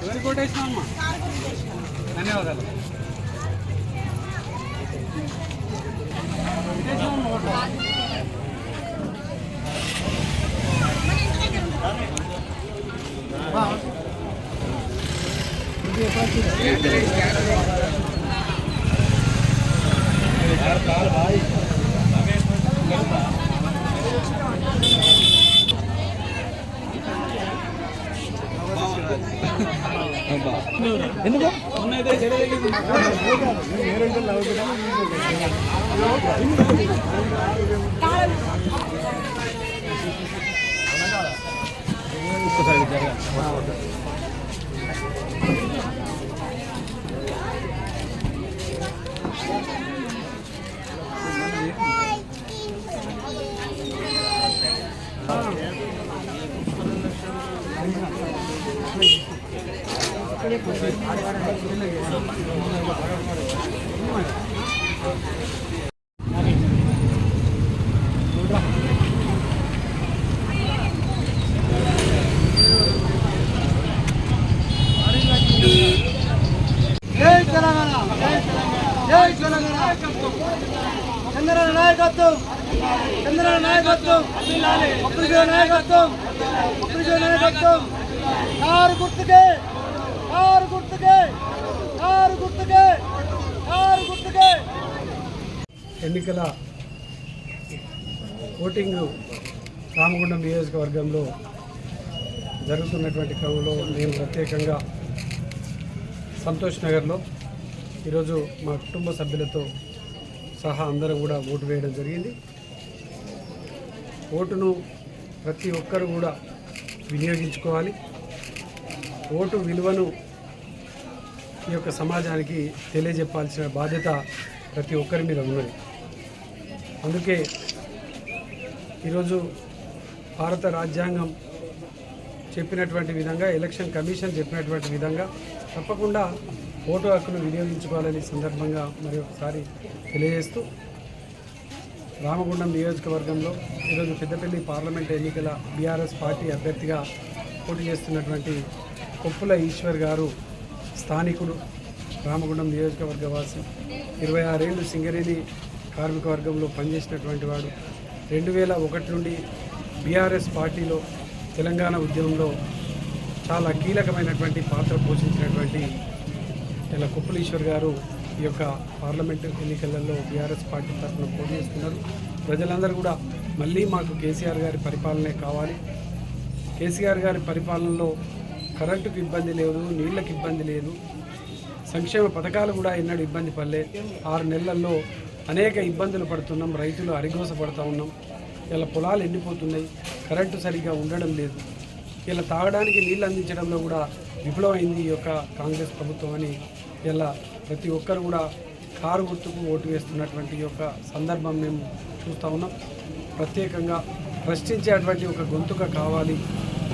ఎవరికి కొట్టేసినామమ్మా ధన్యవాదాలు కొట్టేసినామమ్మా ఓటు. మొన్నైతే చెడు తగిలింది. జై తెలంగాణ. నాయకత్వం. చంద్రబాబు నాయకత్వం. అప్పుడు నాయకత్వం. అప్పుడు నాయకత్వం. కారు గుర్తుకే. ఆరు గుర్తుకే ఆరు గుర్తుకే ఆరు గుర్తుకే. ఎన్నికల ఓటింగ్ రామగుండం నియోజకవర్గంలో జరుగుతున్నటువంటి క్రమంలో నేను ప్రత్యేకంగా సంతోష్ నగర్లో ఈరోజు మా కుటుంబ సభ్యులతో సహా అందరూ కూడా ఓటు వేయడం జరిగింది. ఓటును ప్రతి ఒక్కరు కూడా వినియోగించుకోవాలి. ఓటు విలువను ఈ యొక్క సమాజానికి తెలియజెప్పాల్సిన బాధ్యత ప్రతి ఒక్కరి మీద ఉన్నది. అందుకే ఈరోజు భారత రాజ్యాంగం చెప్పినటువంటి విధంగా ఎలక్షన్ కమిషన్ చెప్పినటువంటి విధంగా తప్పకుండా ఓటు హక్కును వినియోగించుకోవాలని సందర్భంగా మరి ఒకసారి తెలియజేస్తూ రామగుండం నియోజకవర్గంలో ఈరోజు పెద్దపల్లి పార్లమెంట్ ఎన్నికల బీఆర్ఎస్ పార్టీ అభ్యర్థిగా పోటీ చేస్తున్నటువంటి కొప్పుల ఈశ్వర్ గారు స్థానికుడు రామగుండం నియోజకవర్గ వాసి ఇరవై ఆరేళ్ళు సింగరేణి కార్మిక వర్గంలో పనిచేసినటువంటి వాడు రెండు వేల ఒకటి నుండి బీఆర్ఎస్ పార్టీలో తెలంగాణ ఉద్యమంలో చాలా కీలకమైనటువంటి పాత్ర పోషించినటువంటి ఇలా కుప్పలీశ్వర్ గారు ఈ యొక్క పార్లమెంట్ ఎన్నికలలో బీఆర్ఎస్ పార్టీ తరఫున పోటీ చేస్తున్నారు. ప్రజలందరూ కూడా మళ్ళీ మాకు కేసీఆర్ గారి పరిపాలనే కావాలి. కేసీఆర్ గారి పరిపాలనలో కరెంటుకు ఇబ్బంది లేదు నీళ్ళకి ఇబ్బంది లేదు. సంక్షేమ పథకాలు కూడా ఎన్నడూ ఇబ్బంది పడలే. ఆరు నెలల్లో అనేక ఇబ్బందులు పడుతున్నాం రైతులు అరిగోస పడుతూ ఉన్నాం. ఇలా పొలాలు ఎండిపోతున్నాయి కరెంటు సరిగ్గా ఉండడం లేదు. ఇలా తాగడానికి నీళ్ళు అందించడంలో కూడా విఫలమైంది ఈ యొక్క కాంగ్రెస్ ప్రభుత్వం అని ఇలా ప్రతి ఒక్కరు కూడా కారు గుర్తుకు ఓటు వేస్తున్నటువంటి యొక్క సందర్భం మేము చూస్తూ ఉన్నాం. ప్రత్యేకంగా ప్రశ్నించేటువంటి ఒక గొంతుక కావాలి.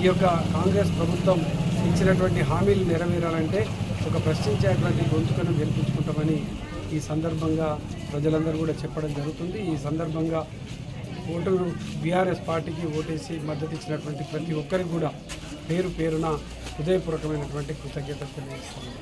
ఈ యొక్క కాంగ్రెస్ ప్రభుత్వం ఇచ్చినటువంటి హామీలు నెరవేరాలంటే ఒక ప్రశ్నించేటువంటి గొంతుకను గెలిపించుకుంటామని ఈ సందర్భంగా ప్రజలందరూ కూడా చెప్పడం జరుగుతుంది. ఈ సందర్భంగా ఓటు బీఆర్ఎస్ పార్టీకి ఓటేసి మద్దతు ఇచ్చినటువంటి ప్రతి ఒక్కరికి కూడా పేరు పేరున హృదయపూర్వకమైనటువంటి కృతజ్ఞత తెలియజేస్తున్నాను.